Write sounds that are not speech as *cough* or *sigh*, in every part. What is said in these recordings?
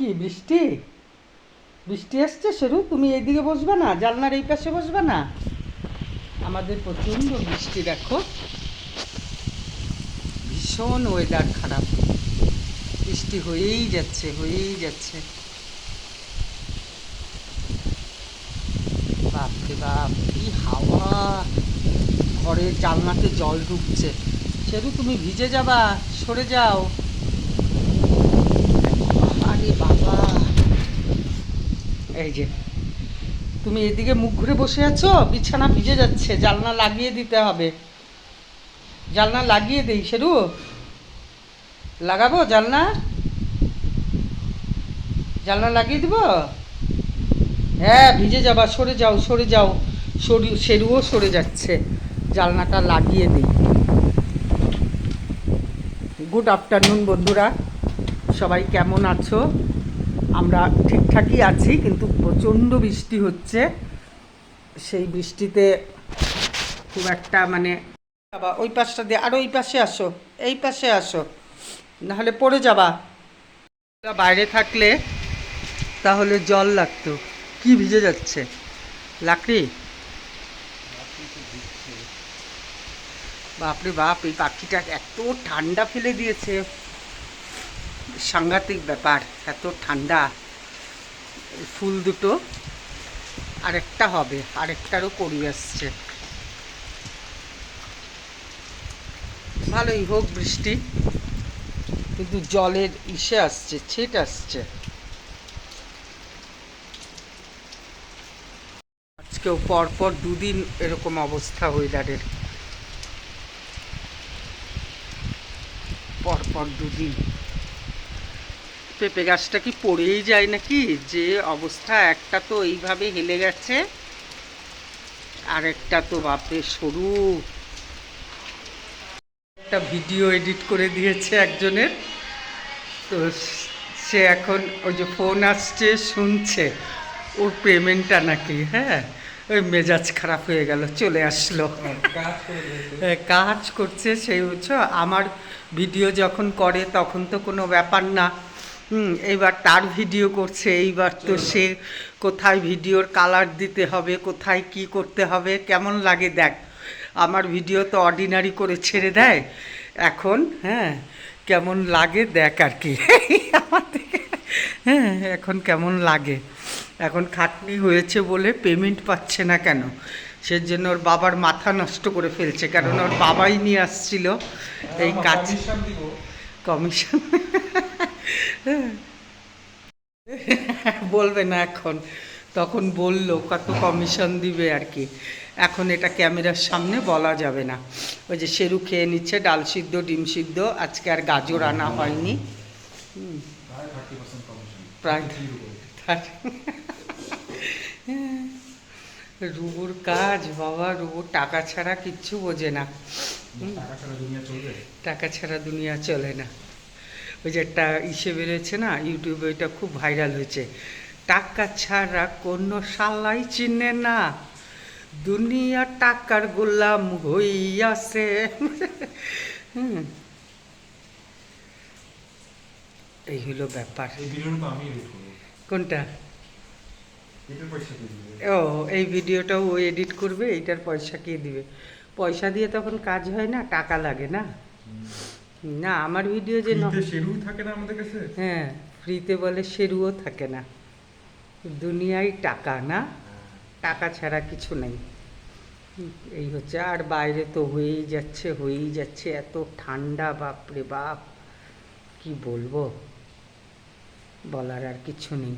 কি বৃষ্টি বৃষ্টি আসছে সেরু তুমি এইদিকে বসবে না, জানলার এই পাশে বসবে না? আমাদের প্রচণ্ড বৃষ্টি দেখো। ভীষণ ওয়েদার খারাপ। বৃষ্টি হয়েই যাচ্ছে হয়েই যাচ্ছে। বাপরে বাপ, কি হাওয়া! ঘরের জানলাতে জল ঢুকছে। সেরু তুমি ভিজে যাবা, সরে যাও আরে বাবা এই যে, তুমি এদিকে মুখ ঘুরে বসে আছো? বিছানা ভিজে যাচ্ছে জানলা লাগিয়ে দিতে হবে। জানলা লাগিয়ে দেই সেরু লাগাবো জানলা জানলা লাগিয়ে দিব? হ্যাঁ ভিজে যাবা, সরে যাও সরে যাও। সরি সেরুও সরে যাচ্ছে। জানলাটা লাগিয়ে দিই। গুড আফটারনুন বন্ধুরা। সবাই কেমন আছো? আমরা ঠিকঠাকই আছি, কিন্তু প্রচণ্ড বৃষ্টি হচ্ছে। সেই বৃষ্টিতে খুব একটা মানে বাবা ওই পাশটা দিয়ে আর ওই পাশে আসো, এই পাশে আসো, নাহলে পড়ে যাবা। বাইরে থাকলে তাহলে জল লাগতো, কি ভিজে যাচ্ছে? লাকড়ি? বাপরে বাপ, এই পাখিটা এত ঠান্ডা ফেলে দিয়েছে। সাংঘাতিক ব্যাপার, এত ঠান্ডা। ফুল দুটো আরেকটা হবে, আরেকটারও করি আসছে। ভালোই হোক বৃষ্টি, কিন্তু জলের ইসে আসছে, ছিট আসছে। আজকেও পরপর দুদিন এরকম অবস্থা ওয়েদারের। পরপর দুদিন। পেঁপে গাছটা কি পড়েই যায় নাকি? যে অবস্থা একটা তো এইভাবে হেলে গেছে আর একটা তো বাপরে সরু। একটা ভিডিও এডিট করে দিয়েছে একজনের। তো সে এখন ওই যে ফোন আসছে শুনছে। ওর পেমেন্টটা নাকি হ্যাঁ? ওই মেজাজ খারাপ হয়ে গেল চলে আসলো। হ্যাঁ, কাজ করছে সেই হচ্ছে আমার ভিডিও যখন করে তখন তো কোনো ব্যাপার না। হুম এইবার তার ভিডিও করছে এইবার তো সে কোথায় ভিডিওর কালার দিতে হবে কোথায় কি করতে হবে কেমন লাগে দেখ। আমার ভিডিও তো অর্ডিনারি করে ছেড়ে দেয়। এখন হ্যাঁ কেমন লাগে দেখ আর কি। থেকে হ্যাঁ এখন কেমন লাগে। এখন খাটনি হয়েছে বলে পেমেন্ট পাচ্ছে না কেন? সেজন্য ওর বাবার মাথা নষ্ট করে ফেলছে কারণ ওর বাবাই নিয়ে আসছিল এই কাজ। কমিশন *laughs* বলবে না এখন। তখন বলল কত কমিশন দিবে আর কি। এখন এটা ক্যামেরার সামনে বলা যাবে না। ওই যে সেরু খেয়ে নিচ্ছে ডাল সিদ্ধ ডিম সিদ্ধ আজকে আর গাজর আনা হয়নি। প্রায় রুবুর কাজ বাবা রুবুর টাকা ছাড়া কিচ্ছু বোঝে না। টাকা ছাড়া দুনিয়া চলে না। ওই যে একটা ইসে বেরোচ্ছে না ইউটিউবে ওইটা খুব ভাইরাল হয়েছে। টাকা ছাড়া কোনো সাল্লাই চিনে না দুনিয়া টাকার গোলাম হইয়াছে। এই হলো ব্যাপার। কোনটা? ও এই ভিডিওটাও ও এডিট করবে এইটার পয়সা কে দিবে? পয়সা দিয়ে তখন কাজ হয় না টাকা লাগে না। না আমার ভিডিও যে শেরু থাকে না আমাদের কাছে? হ্যাঁ ফ্রিতে বলে সেরুও থাকে না। দুনিয়ায় টাকা না টাকা ছাড়া কিছু নেই। এই হচ্ছে আর বাইরে তো হয়েই যাচ্ছে হয়েই যাচ্ছে এত ঠান্ডা বাপরে বাপ। কি বলব? বলার আর কিছু নেই।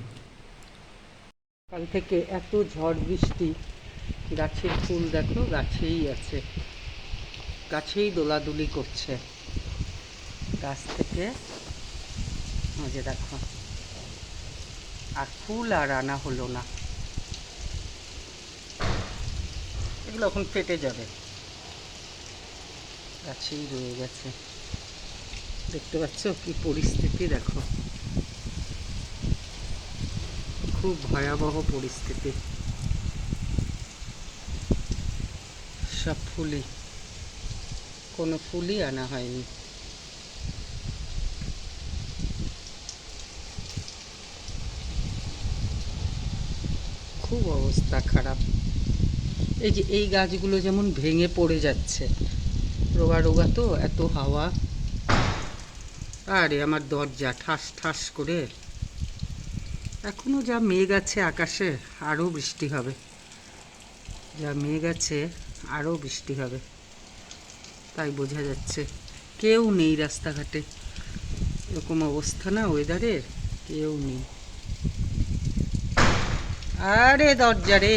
কাল থেকে এত ঝড় বৃষ্টি গাছের ফুল দেখো গাছেই আছে। গাছেই দোলাদুলি করছে। গাছ থেকে। যে দেখো। আর ফুল আর আনা হলো না। এগুলো এখন ফেটে যাবে। গাছেই রয়ে গেছে। দেখতে পাচ্ছ কি পরিস্থিতি দেখো। খুব ভয়াবহ পরিস্থিতি। সব ফুলই। কোনো ফুলই আনা হয়নি। খুব অবস্থা খারাপ। এই যে এই গাছগুলো যেমন ভেঙে পড়ে যাচ্ছে, রোগা রোগা তো, এত হাওয়া। আরে আমার দরজা ঠাস ঠাস করে। এখনও যা মেঘ আছে আকাশে আরও বৃষ্টি হবে। যা মেঘ আছে আরও বৃষ্টি হবে। তাই বোঝা যাচ্ছে, কেউ নেই রাস্তাঘাটে। এরকম অবস্থা না ওয়েদারের কেউ নেই। আরে দরজা রে